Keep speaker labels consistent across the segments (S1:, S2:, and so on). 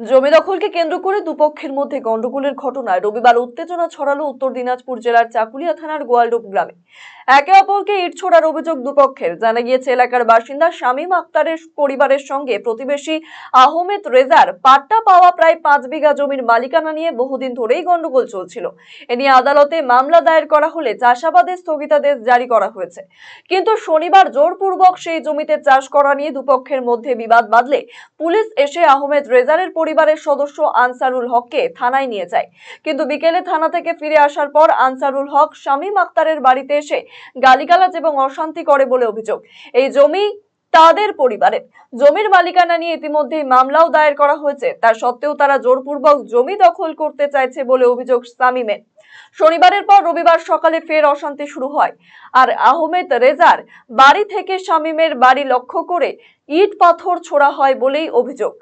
S1: জমি দখলকে কেন্দ্র করে দুপক্ষের মধ্যে গন্ডগোলের ঘটনায় রবিবার উত্তেজনা ছড়ালো উত্তর দিনাজপুর জেলার চাকুলিয়া থানার গোয়ালডোব গ্রামে। একে অপরকে ইট ছোড়ার অভিযোগ দুপক্ষের। জানা গিয়েছে, এলাকার বাসিন্দা শামীম আক্তারের পরিবারের সঙ্গে প্রতিবেশী আহমেদ রেজার পাট্টা পাওয়া প্রায় পাঁচ বিঘা জমির মালিকানা নিয়ে বহুদিন ধরেই গন্ডগোল চলছিল। এ নিয়ে আদালতে মামলা দায়ের করা হলে চাষাবাদের স্থগিতাদেশ জারি করা হয়েছে। কিন্তু শনিবার জোরপূর্বক সেই জমিতে চাষ করা নিয়ে দুপক্ষের মধ্যে বিবাদ বাঁধলে পুলিশ এসে আহমেদ রেজারের পরিবারের সদস্য আনসারুল হককে থানায় নিয়ে যায়। কিন্তু বিকেলে থানা থেকে ফিরে আসার পর আনসারুল হক শামীম আক্তারের বাড়িতে এসে গালিগালাজ এবং অশান্তি করে বলে অভিযোগ। এই জমি তাদের পরিবারের। জমির মালিকানা নিয়ে ইতিমধ্যেই মামলাও দায়ের করা হয়েছে। তা সত্ত্বেও তারা জোরপূর্বক জমি দখল করতে চাইছে বলে অভিযোগ শামীমের। শনিবারের পর রবিবার সকালে ফের অশান্তি শুরু হয়। আর আহমেদ রেজার বাড়ি থেকে শামীমের বাড়ি লক্ষ্য করে ইট পাথর ছোড়া হয় বলেই অভিযোগ।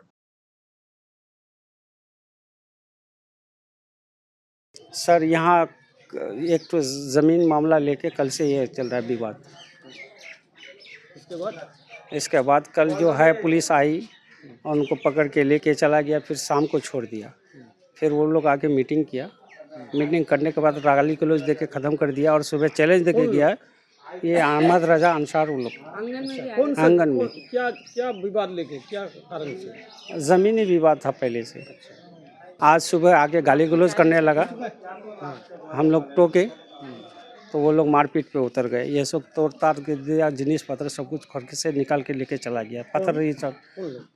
S2: सर यहाँ एक तो ज़मीन मामला लेके कल से ये चल रहा है विवाद।
S3: इसके बाद
S2: इसके बाद कल जो है पुलिस आई और उनको पकड़ के लेके चला गया फिर शाम को छोड़ दिया। फिर वो लोग आके मीटिंग किया। मीटिंग करने के बाद रागाली गलौज दे के ख़त्म कर दिया और सुबह चैलेंज दे के गया ये अहमद रजा अंसार उन लोग। आँगन में
S3: क्या क्या विवाद लेके क्या कारण से?
S2: ज़मीनी विवाद था पहले से। आज सुबह आके गाली गलौज करने लगा। हम लोग टोके तो वो लोग मारपीट पे उतर गए। ये सब तोड़ ताड़ के दिया जिनिस पत्र सब कुछ खड़के से निकाल के लेके चला गया। पत्थर ये सब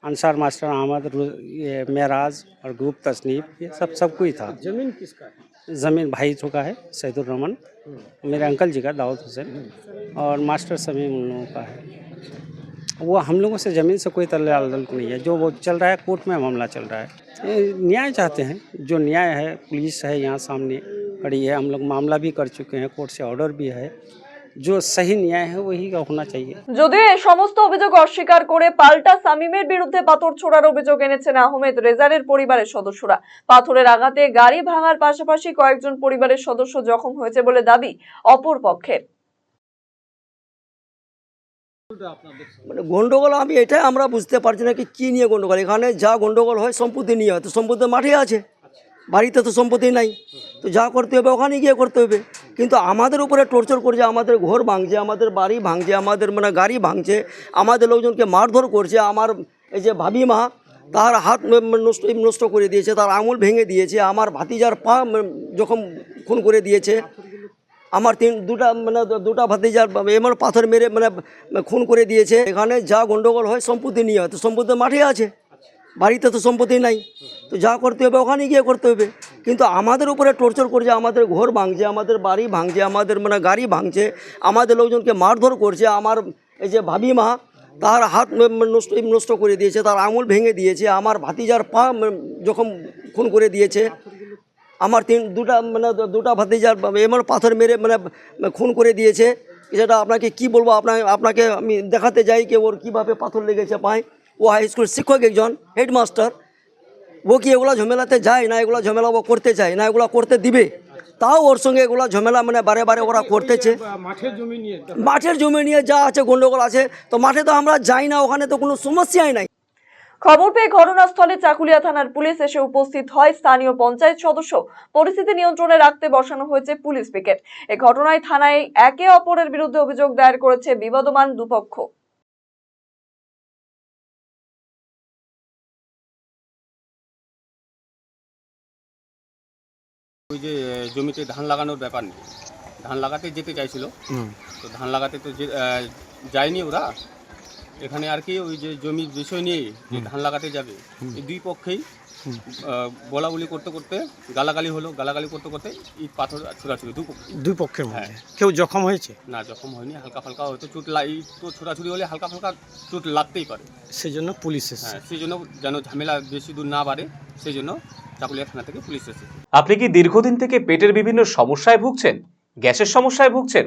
S2: अंसार मास्टर अहमद ये मेराज और ग्रुप तसनीफ ये सब सब कोई था।
S3: ज़मीन किसका
S2: ज़मीन भाई चुका है सैदुर मेरे अंकल जी का दाऊद हुसैन। और मास्टर समीम उन लोगों का है। वो हम लोगों से ज़मीन से कोई तल्ल नहीं है जो वो चल रहा है कोर्ट में मामला चल रहा है ये न्याय चाहते हैं जो न्याय है पुलिस है यहाँ सामने खड़ी है हम लोग मामला भी कर चुके हैं कोर्ट से ऑर्डर भी है जो सही न्याय है वही का होना चाहिए
S1: যদিও এই সমস্ত অভিযোগ অস্বীকার করে পাল্টা সামিমের বিরুদ্ধে পাথর ছোড়ার অভিযোগ এনেছেন আহমেদ রেজারের পরিবারের সদস্যরা পাথরের আঘাতে গাড়ি ভাঙার পাশাপাশি কয়েকজন পরিবারের সদস্য জখম হয়েছে বলে দাবি অপর পক্ষের
S3: আপনাদের সঙ্গে?
S4: মানে গন্ডগোল আমি এটাই আমরা বুঝতে পারছি না কি, কী নিয়ে গন্ডগোল? এখানে যা গন্ডগোল হয়, সম্পত্তি নিয়ে হয়। তো সম্পত্তি মাঠে আছে। বাড়িতে তো সম্পত্তি নাই। তো যা করতে হবে, ওখানে গিয়ে করতে হবে। কিন্তু আমাদের উপরে টর্চার করছে, আমাদের ঘর ভাঙছে, আমাদের বাড়ি ভাঙছে, আমাদের মানে গাড়ি ভাঙছে, আমাদের লোকজনকে মারধর করছে, আমার এই যে ভাবি মা, তার হাত নষ্ট নষ্ট করে দিয়েছে, তার আঙুল ভেঙে দিয়েছে, আমার ভাতিজার পা যখন খুন করে দিয়েছে আমার তিন, দুটা মানে দুটা ভাতিজার এমন পাথর মেরে মানে খুন করে দিয়েছে। এখানে যা গন্ডগোল হয়, সম্পত্তি নিয়ে হয়। তো সম্পত্তি মাঠে আছে। বাড়িতে তো সম্পত্তি নাই। তো যা করতে হবে, ওখানে গিয়ে করতে হবে। কিন্তু আমাদের উপরে টর্চার করছে, আমাদের ঘর ভাঙছে, আমাদের বাড়ি ভাঙছে, আমাদের মানে গাড়ি ভাঙছে, আমাদের লোকজনকে মারধর করছে, আমার এই যে ভাবি মা, তার হাত নষ্ট নষ্ট করে দিয়েছে, তার আঙুল ভেঙে দিয়েছে, আমার ভাতিজার পা যখন খুন করে দিয়েছে আমার তিন দুটা মানে দুটা ভাতিজার এমন পাথর মেরে মানে খুন করে দিয়েছে। সেটা আপনাকে কি বলব? আপনাকে আপনাকে আমি দেখাতে যাই কি ওর কীভাবে পাথর লেগেছে পায়। ও হাই স্কুল শিক্ষক একজন হেডমাস্টার ও কি এগুলো ঝামেলাতে যায় না? এগুলো ঝামেলা ও করতে চায় না? এগুলো করতে দিবে? তাও ওর সঙ্গে এগুলো ঝামেলা মানে বারে বারে ওরা করতেছে।
S3: মাঠের জমি নিয়ে
S4: মাঠের জমি নিয়ে যা আছে গন্ডগোল আছে। তো মাঠে তো আমরা যাই না ওখানে তো কোনো সমস্যাই নাই।
S1: খবর পেয়ে ঘটনাস্থলে চাকুলিয়া থানার পুলিশ এসে উপস্থিত হয়। স্থানীয় পঞ্চায়েত সদস্য পরিস্থিতি নিয়ন্ত্রণে রাখতে বসানো হয়েছে পুলিশ পিকেট। এ ঘটনায় থানায় একে অপরের বিরুদ্ধে অভিযোগ দায়ের করেছে বিবাদমান দুপক্ষ।
S5: ওই যে জমিতে ধান লাগানোর ব্যাপার নেই ধান লাগাতে যেতে চাইছিল। তো ধান লাগাতে তো যে- যায়নি ওরা। এখানে আর কি ওই যে জমির বিষয় নিয়ে যে ধান লাগাতে যাবে এই দুই পক্ষেই বলা বলি করতে করতে গালাগালি হলো গালাগালি করতে করতে এই পাথর ছোড়াছুড়ি দু পক্ষ-
S3: দুই পক্ষের
S5: হ্যাঁ।
S3: কেউ জখম হয়েছে?
S5: না জখম হয়নি হালকা ফালকা হয়তো চোট লা- তো ছোড়াছুড়ি হলে হালকা ফালকা চোট লাগতেই পারে।
S3: সেই জন্য পুলিশ
S5: হ্যাঁ সেই জন্য যেন ঝামেলা বেশি দূর না বাড়ে সেই জন্য চাকুলিয়া থানা থেকে পুলিশ এসেছে।
S6: আপনি কি দীর্ঘদিন থেকে পেটের বিভিন্ন সমস্যায় ভুগছেন? গ্যাসের সমস্যায় ভুগছেন?